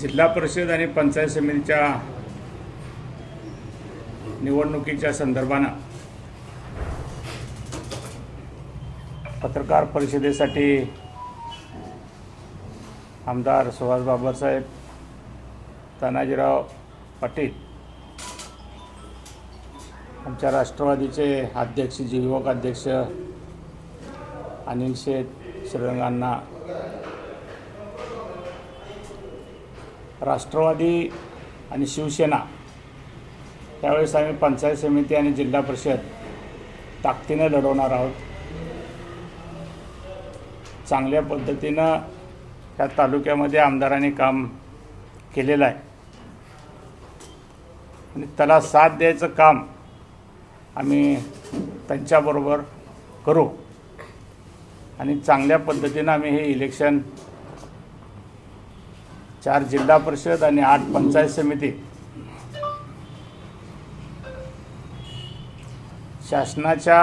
जिल्हा परिषद आणि पंचायत समितीच्या निवडणुकीच्या संदर्भानं पत्रकार परिषदेसाठी आमदार सुभाष बाबासाहेब तानाजीराव पाटील आमच्या राष्ट्रवादीचे अध्यक्ष जे युवक अध्यक्ष अनिल शेठ श्रीरंगांना राष्ट्रवादी आणि शिवसेना त्यावेळेस आम्ही पंचायत समिती आणि जिल्हा परिषद ताकदीनं लढवणार आहोत. चांगल्या पद्धतीनं त्या तालुक्यामध्ये आमदारांनी काम केलेलं आहे. आणि त्याला साथ द्यायचं काम आम्ही त्यांच्याबरोबर करू. आणि चांगल्या पद्धतीनं आम्ही हे इलेक्शन चार जिल्हा परिषद आणि आठ पंचायत समिती. शासनाच्या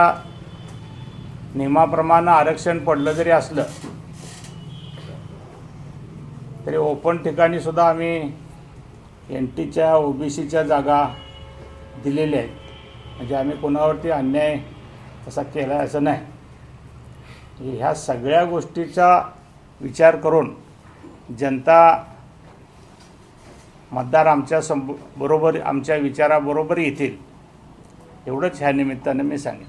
नियमाप्रमाणे आरक्षण पडलं जरी असलं तरी ओपन ठिकाणी सुद्धा आम्ही एन टीच्या ओ बी सीच्या जागा दिलेल्या आहेत. म्हणजे आम्ही कोणावरती अन्याय तसा केला आहे असं नाही. ह्या सगळ्या गोष्टीचा विचार करून जनता मतदार आमच्या संब बरोबर आमच्या विचाराबरोबर येतील. एवढंच ह्या निमित्तानं मी सांगेन.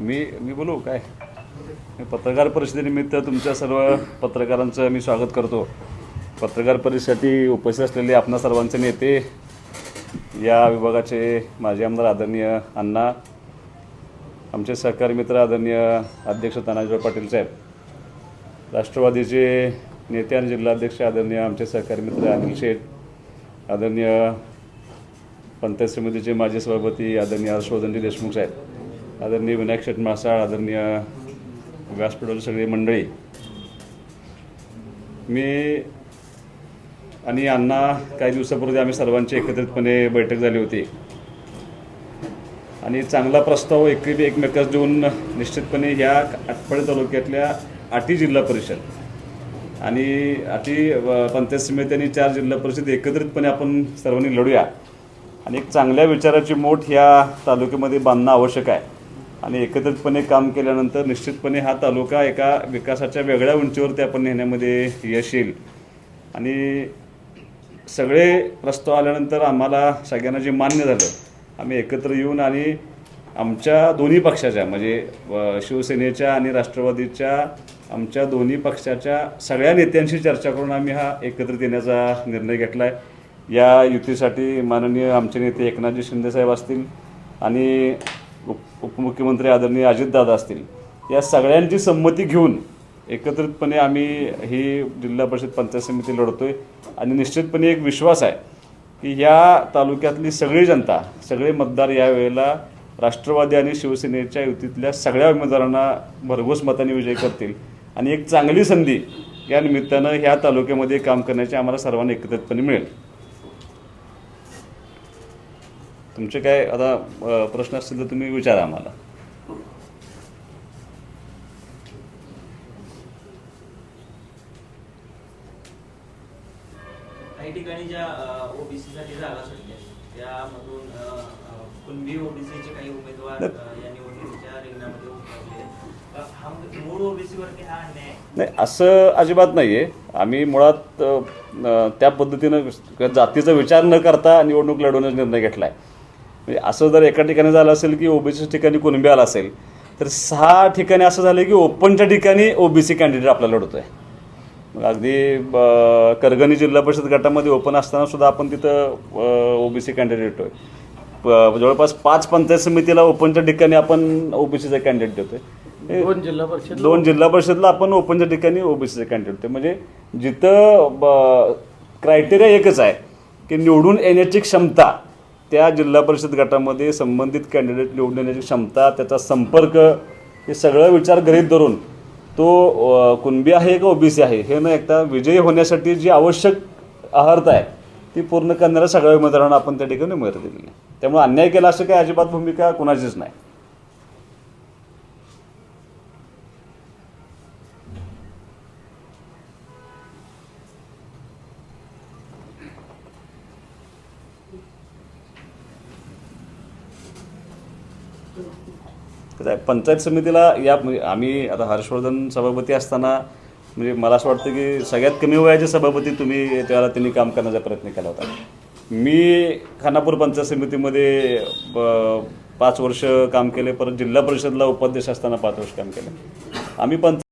मी मी बोलू काय? मी पत्रकार परिषदेनिमित्त तुमच्या सर्व पत्रकारांचं मी स्वागत करतो. पत्रकार परिषदेसाठी उपस्थित असलेले आपणा सर्वांचे नेते या विभागाचे माजी आमदार आदरणीय अण्णा आमचे सहकारी मित्र आदरणीय अध्यक्ष तानाजीराव पाटील साहेब राष्ट्रवादीचे नेते आणि जिल्हाध्यक्ष आदरणीय आमचे सहकारी मित्र अनिल शेठ आदरणीय पंचायत समितीचे माजी सभापती आदरणीय हर्षवर्धनजी देशमुख साहेब आदरणीय विनायक शेठ मासाळ आदरणीय व्यासपीठाची सगळी मंडळी. मी आणि अण्णा काही दिवसापूर्वी आम्ही सर्वांची एकत्रितपणे बैठक झाली होती. आणि चांगला प्रस्ताव एक एकमेकास देऊन निश्चितपणे ह्या आटपाडी तालुक्यातल्या आटी जिल्हा परिषद आणि आटी पंचायत समिती आणि चार जिल्हा परिषद एकत्रितपणे आपण सर्वांनी लढूया. आणि एक चांगल्या विचाराची मोठ ह्या तालुक्यामध्ये बांधणं आवश्यक आहे. आणि एकत्रितपणे काम केल्यानंतर निश्चितपणे हा तालुका एका विकासाच्या वेगळ्या उंचीवरती आपण नेण्यामध्ये यश येईल. आणि सगळे प्रस्ताव आल्यानंतर आम्हाला सगळ्यांना जे मान्य झालं आम्ही एकत्र येऊन आणि आमच्या दोन्ही पक्षाच्या म्हणजे शिवसेनेच्या आणि राष्ट्रवादीच्या आमच्या दोन्ही पक्षाच्या सगळ्या नेत्यांशी चर्चा करून आम्ही हा एकत्रित येण्याचा निर्णय घेतला आहे या युतीसाठी माननीय आमचे नेते एकनाथजी शिंदेसाहेब असतील आणि उप उपमुख्यमंत्री आदरणीय अजितदादा असतील या सगळ्यांची संमती घेऊन एकत्रितपणे आम्ही ही जिल्हा परिषद पंचायत समिती लढतोय. आणि निश्चितपणे एक विश्वास आहे की या तालुक्यातली सगळी जनता सगळे मतदार या वेळेला राष्ट्रवादी आणि शिवसेनेच्या युतीतल्या सगळ्या उमेदवारांना भरघोस मताने विजय करतील. आणि एक चांगली संधी या निमित्तानं ह्या तालुक्यामध्ये काम करण्याची आम्हाला सर्वांना एकत्रितपणे मिळेल. तुमचे काय आता प्रश्न असतील तर तुम्ही विचारा आम्हाला. काही ठिकाणी ज्या ओबीसीसाठी जागा सुटल्या त्यामधून कुणबी ओबीसीचे काही उमेदवार या निवडणुकीच्या रिंगणामध्ये उतरले नाही असं अजिबात नाही आहे आम्ही मुळात त्या पद्धतीनं जातीचा विचार न करता निवडणूक लढवण्याचा निर्णय घेतला आहे म्हणजे असं जर एका ठिकाणी झालं असेल की ओबीसी ठिकाणी कुणबी आला असेल तर सहा ठिकाणी असं झालं की ओपनच्या ठिकाणी ओबीसी कॅन्डिडेट आपला आहे मग अगदी करगणी जिल्हा परिषद गटामध्ये ओपन असताना सुद्धा आपण तिथं ओबीसी कॅन्डिडेट प- जवळपास पाच पंचायत समितीला ओपनच्या ठिकाणी आपण ओबीसीचा कॅन्डिडेट देतोय. दोन जिल्हा परिषद दोन जिल्हा परिषदला आपण ओपनच्या ठिकाणी ओबीसीचे कॅन्डिडेट होते म्हणजे जिथं क्रायटेरिया एकच आहे की निवडून येण्याची क्षमता त्या जिल्हा परिषद गटामध्ये संबंधित कॅन्डिडेट निवडून येण्याची क्षमता त्याचा संपर्क हे सगळं विचार गृहीत धरून तो कुणबी आहे का ओबीसी आहे? हे न एकदा विजयी होण्यासाठी जी आवश्यक आहारता आहे ती पूर्ण करणाऱ्या सगळ्या उमेदवारांना आपण त्या ठिकाणी उमेदवार दिलेली आहे. त्यामुळे अन्याय केला असं काही अजिबात भूमिका कुणाचीच नाही. कसं आहे, पंचायत समितीला या म्हणजे आम्ही आता हर्षवर्धन सभापती असताना म्हणजे मला असं वाटतं की सगळ्यात कमी वयाचे सभापती तुम्ही त्याला त्यांनी काम करण्याचा प्रयत्न केला होता. मी खानापूर पंचायत समितीमध्ये ब- पाच वर्ष काम केले परत जिल्हा परिषदला उपाध्यक्ष असताना पाच वर्ष काम केले. आम्ही पंच